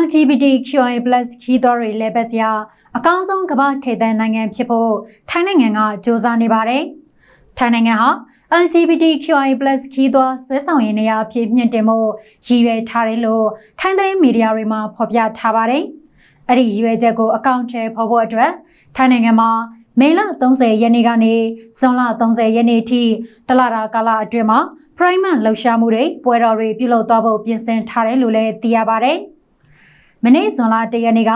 LGBTQIA+ ခီးသွွားတွေလည်းပတ်စရာအကောင်းဆုံးကမ္ဘာထိပ်သန်းနိုင်ငံဖြစ်ဖို့ထိုင်းနိုင်ငံကစ조사နေပါတယ်။ထိုင်းနိုင်ငံဟာ LGBTQIA+ ခီးသွွားဆွဲဆောင်ရေးနေရာအဖြစ်မြင့်တင်မှုရည်ရွယ်ထားတယ်လို့ထိုင်းသတင်းမီဒီယာတွေမှာဖော်ပြထားပါတယ်။အဲ့ဒီရည်ရွယ်ချက်ကိုအကောင့်ထဲပေါ်ဖို့အတွက်ထိုင်းနိုင်ငံမှာမေလ30ရက်နေ့ကနေဇွန်လ30ရက်နေ့ထိတလတာကာလအတွင်းမှာ Prime လှုပ်ရှားမှုတွေပွဲတော်တွေပြုလုပ်သွားဖို့ပြင်ဆင်ထားတယ်လို့လည်းသိရပါတယ်။ မနေ့ဇွန်လ1ရက်နေ့က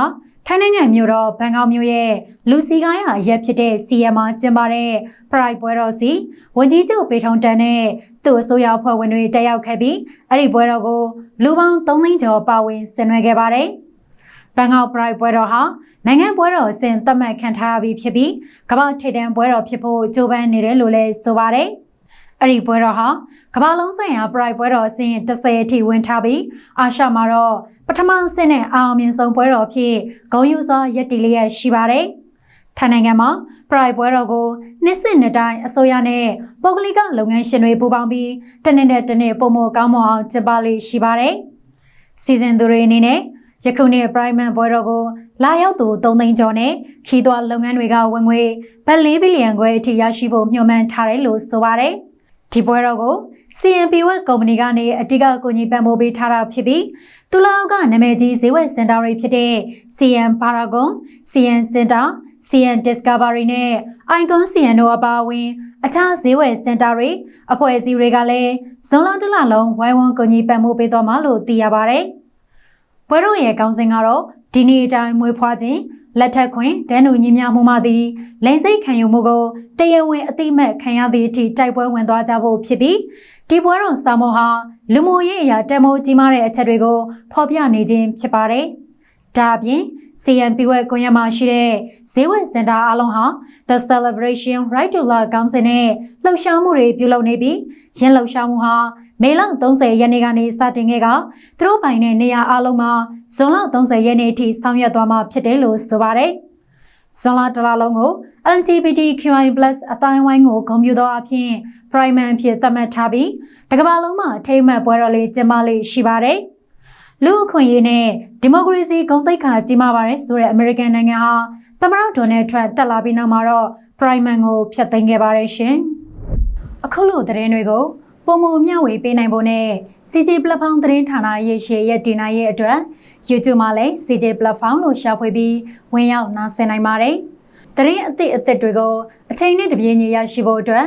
ထိုင်းနိုင်ငံမြို့တော်ဘန်ကောက်မြို့ရဲ့လူစီကားရအရက်ဖြစ်တဲ့ CM မှာကျင်းပတဲ့ Pride ပွဲတော်စီဝန်ကြီးချုပ်ပေထုံတန်နဲ့သူ့အစိုးရအဖွဲ့ဝင်တွေတက်ရောက်ခဲ့ပြီးအဲ့ဒီပွဲတော်ကိုလူပေါင်း3သိန်းကျော်ပါဝင်ဆင်နွှဲခဲ့ပါတယ်။ဘန်ကောက် Pride ပွဲတော်ဟာနိုင်ငံပွဲတော်အစဉ်သတ်မှတ်ခံထားပြီးဖြစ်ပြီးကမ္ဘာထိပ်တန်းပွဲတော်ဖြစ်ဖို့ကြိုးပမ်းနေတယ်လို့လည်းဆိုပါတယ်။ အဲ့ဒီပွဲတော်ဟာကမ္ဘာလုံးဆိုင်ရာ Pride ပွဲတော်အစဉ်30အထိဝင်ထားပြီးအာရှမှာတော့ပထမဆင့်နဲ့အောင်မြင်ဆုံးပွဲတော်ဖြစ်ဂုဏ်ယူစွာရည်တည်လျက်ရှိပါတယ်။ထိုင်းနိုင်ငံမှာ Pride ပွဲတော်ကိုနှစ်စစ်နှစ်တိုင်းအစိုးရနဲ့ပုဂ္ဂလိကလုပ်ငန်းရှင်တွေပူးပေါင်းပြီးတနေ့နဲ့တနေ့ပုံမကောင်းမွန်အောင်ကျင်းပလေးရှိပါတယ်။စီစဉ်သူတွေအနေနဲ့ယခုနှစ် Prime ပွဲတော်ကိုလာရောက်သူ3သိန်းကျော်နဲ့ခီးသွွားလုပ်ငန်းတွေကဝင်ငွေဘတ်4ဘီလီယံခွဲအထိရရှိဖို့မျှော်မှန်းထားတယ်လို့ဆိုပါတယ်။ ဒီပွဲတော်ကို CNP Web ကုမ္ပဏီကနေအတိအကကိုညီပံ့ပိုးပေးထားတာဖြစ်ပြီးတူလာအောက်ကနာမည်ကြီးဈေးဝယ်စင်တာတွေဖြစ်တဲ့ CN Paragon, CN Center, CN Discovery နဲ့ Icon CN တို့အပါအဝင် အခြားဈေးဝယ်စင်တာတွေအဖွဲ့အစည်းတွေကလည်းဇွန်လတစ်လလုံးဝိုင်းဝန်းကိုညီပံ့ပိုးပေးသွားမှာလို့သိရပါဗျ။ပွဲတော်ရဲ့ကောင်းစဉ်ကတော့ဒီနေ့အတိုင်းမွေးဖွားခြင်း လက်ထက်ခွင်ဒန်းနူညီမြမှုမှသည်လိန်စိတ်ခံယူမှုကိုတရားဝင်အသိမဲ့ခံရသည့်အထိတိုက်ပွဲဝင်သွားကြဖို့ဖြစ်ပြီးဒီပွဲတော်စာမောဟာလူမှုရေးအရာတမိုးကြီးမားတဲ့အချက်တွေကိုဖော်ပြနေခြင်းဖြစ်ပါတယ်။ဒါအပြင် CNP ဝက်ကွန်ရက်မှာရှိတဲ့ဈေးဝယ်စင်တာအလုံးဟာ The Celebration Right to Love ကောင်းစဉ်နဲ့လှုပ်ရှားမှုတွေပြုလုပ်နေပြီးရင်းလှုပ်ရှားမှုဟာမေလ30ရက်နေ့ကနေစတင်ခဲ့ကသူတို့ပိုင်တဲ့နေရာအလုံးမှာဇွန်လ30ရက်နေ့အထိဆောင်ရွက်သွားမှာဖြစ်တယ်လို့ဆိုပါတယ်။ဇွန်လတလလုံးကို LGBTQI+ အတိုင်းဝိုင်းကိုဂုဏ်ပြုသောအဖြစ် Prime အဖြစ်သတ်မှတ်ထားပြီးတကမ္ဘာလုံးမှာထိမ့်မှတ်ပွဲတော်လေးကျင်းပလေးရှိပါတယ်။ လူအခွင့်အရေးနဲ့ဒီမိုကရေစီဂုဏ်သိက္ခာကြီးမားပါတယ်ဆိုတဲ့အမေရိကန်နိုင်ငံဟာသမ္မတဒေါ်နယ်ထရန့်တက်လာပြီးနောက်မှာတော့ Prime ကိုဖျက်သိမ်းခဲ့ပါတယ်ရှင်။အခုလိုသတင်းတွေကိုပုံမမျှဝေပေးနိုင်ဖို့နဲ့ CJ Platform သတင်းဌာနရဲ့ရှေ့ရဲ့တင်နိုင်ရဲ့အတွက် YouTube မှာလည်း CJ Platform လို့ရှာဖွေပြီးဝင်ရောက်နားဆင်နိုင်ပါတယ်။သတင်းအသစ်အသစ်တွေကိုအချိန်နဲ့တပြေးညီရရှိဖို့အတွက်